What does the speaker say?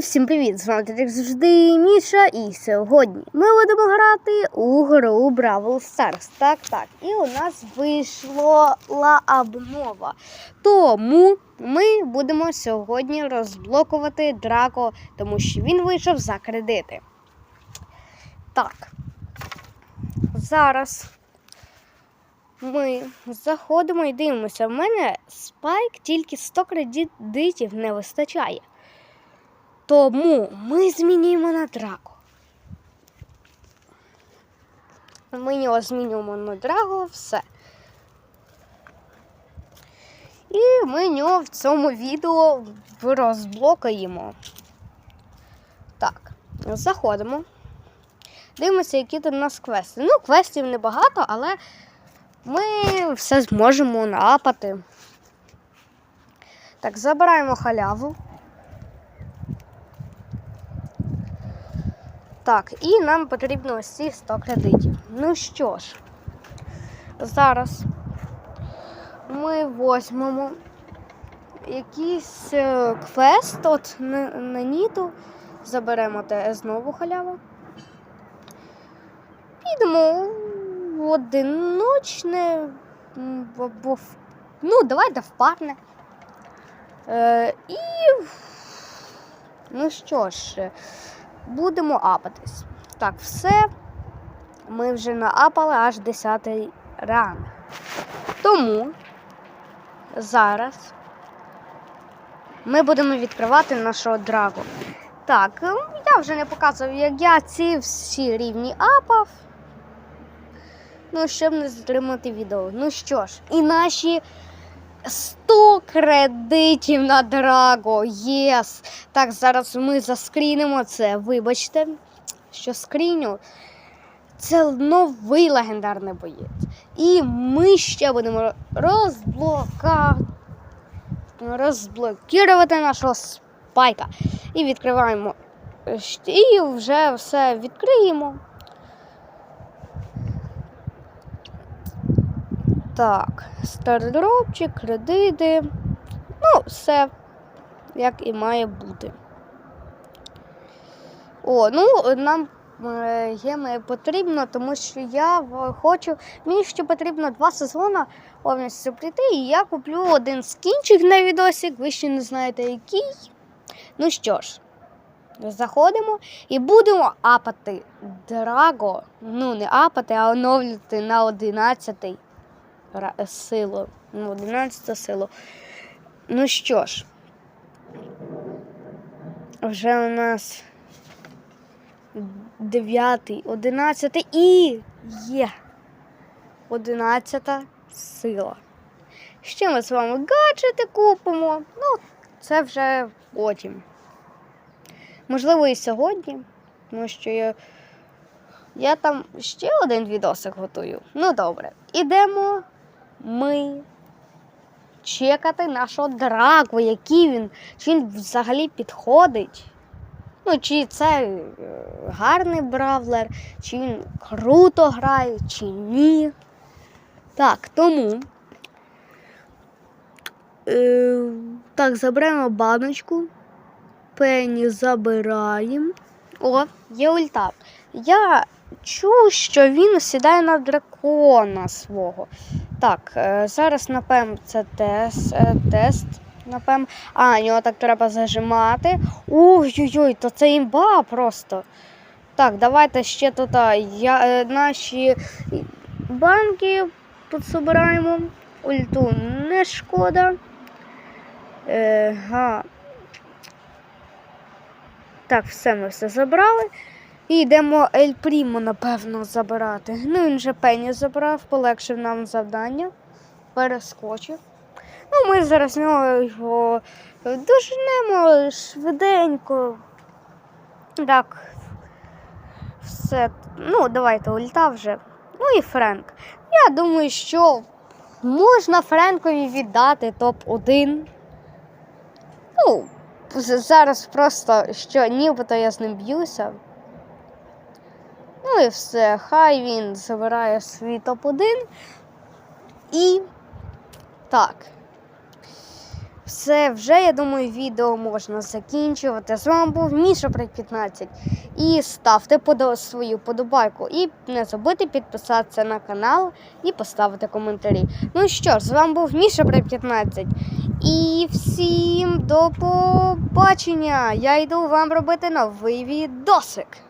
Всім привіт! З вами як завжди Міша. І сьогодні ми будемо грати у гру Бравл Stars. Так, так. І у нас вийшла обнова. Тому ми будемо сьогодні розблокувати Драко, тому що він вийшов за кредити. Так. Зараз ми заходимо і дивимося. В мене спайк тільки 100 кредитів не вистачає. Тому ми змінюємо на драго. Ми його змінюємо на драго, все. І ми нього в цьому відео розблокаємо. Так, заходимо. Дивимося, які тут у нас квести. Ну, квестів небагато, але ми все зможемо наапати. Так, забираємо халяву. Так, і нам потрібно ось ці 100 кредитів. Ну що ж, зараз ми возьмемо якийсь е, квест от на, на Ніту, заберемо те знову халяву. Підемо в одиночне, або в, ну, давайте в парне. Е, і ну що ж, будемо апатись. Так, все. Ми вже наапали аж 10 ранг. Тому зараз ми будемо відкривати нашого драгу. Так, ем, я вже не показував, як я ці всі рівні апав. Ну, щоб не затримати відео. Ну що ж, і наші 100 кредитів на Драго. Єс! Так, зараз ми заскрінимо це. Вибачте, що скріню. Це новий легендарний боєць. І ми ще будемо розблока... розблокувати нашого спайка. І відкриваємо. І вже все відкриємо. Так, стардропчик, кредити. Ну, все, як і має бути. О, ну нам е, геми потрібно, тому що я хочу. Мені ще потрібно два сезони повністю прийти, і я куплю один скінчик на відосик, ви ще не знаєте який. Ну що ж, заходимо і будемо апати Драго. Ну, не апати, а оновлювати на 11 ра- силу. Ну, 11 силу. Ну що ж, вже у нас 9, 11 і є 11 сила. Ще ми з вами гаджети купимо. Ну, це вже потім. Можливо, і сьогодні, тому що я, я там ще один відосик готую. Ну, добре. Ідемо ми чекати нашого драку, який він, чи він взагалі підходить. Ну, чи це е, гарний бравлер, чи він круто грає, чи ні. Так, тому. Е, так, заберемо баночку. Пені забираємо. О, є ульта. Я чув, що він сідає на дракона свого. Так, е, зараз, напевно, це тест. е, тест напевно. А, його так треба зажимати. Ой-ой-ой, то це імба просто. Так, давайте ще тут я, е, наші банки тут збираємо. Ульту не шкода. Е, га. Так, все ми все забрали. І йдемо Ель Прімо, напевно, забирати. Ну, він же Пені забрав, полегшив нам завдання. Перескочив. Ну, ми зараз нього його доженемо швиденько. Так. Все. Ну, давайте ульта вже. Ну і Френк. Я думаю, що можна Френкові віддати топ-1. Ну, зараз просто що нібито я з ним б'юся. Ну і все. Хай він забирає свій топ-1. І так. Все, вже я думаю, відео можна закінчувати. З вами був Міша Пред 15. І ставте свою подобайку. І не забудьте підписатися на канал і поставити коментарі. Ну що ж, з вами був Міша Пред 15. І всім до побачення! Я йду вам робити новий відосик.